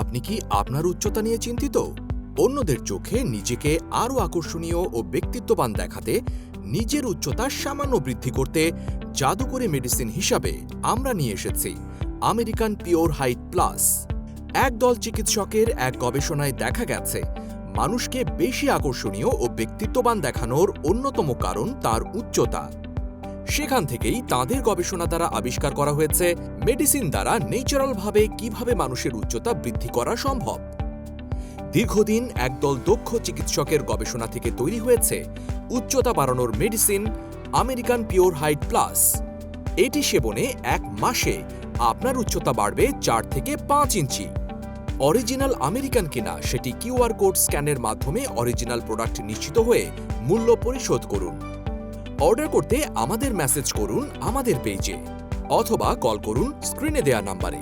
আপনি কি আপনার উচ্চতা নিয়ে চিন্তিত? অন্যদের চোখে নিজেকে আরও আকর্ষণীয় ও ব্যক্তিত্ববান দেখাতে, নিজের উচ্চতা সামান্য বৃদ্ধি করতে জাদুকরি মেডিসিন হিসাবে আমরা নিয়ে এসেছি আমেরিকান পিওর হাইট প্লাস। একদল চিকিৎসকের এক গবেষণায় দেখা গেছে, মানুষকে বেশি আকর্ষণীয় ও ব্যক্তিত্ববান দেখানোর অন্যতম কারণ তার উচ্চতা। সেখান থেকেই তাদের গবেষণা দ্বারা আবিষ্কার করা হয়েছে মেডিসিন দ্বারা ন্যাচারালভাবে কীভাবে মানুষের উচ্চতা বৃদ্ধি করা সম্ভব। দীর্ঘদিন একদল দক্ষ চিকিৎসকের গবেষণা থেকে তৈরি হয়েছে উচ্চতা বাড়ানোর medicine American pure height plus. এটি সেবনে এক মাসে আপনার উচ্চতা বাড়বে চার থেকে পাঁচ ইঞ্চি। অরিজিনাল আমেরিকান কিনা সেটি কিউআর কোড স্ক্যানের মাধ্যমে অরিজিনাল প্রোডাক্ট নিশ্চিত হয়ে মূল্য পরিশোধ করুন। অর্ডার করতে আমাদের মেসেজ করুন আমাদের পেজে অথবা কল করুন স্ক্রিনে দেয়া নাম্বারে।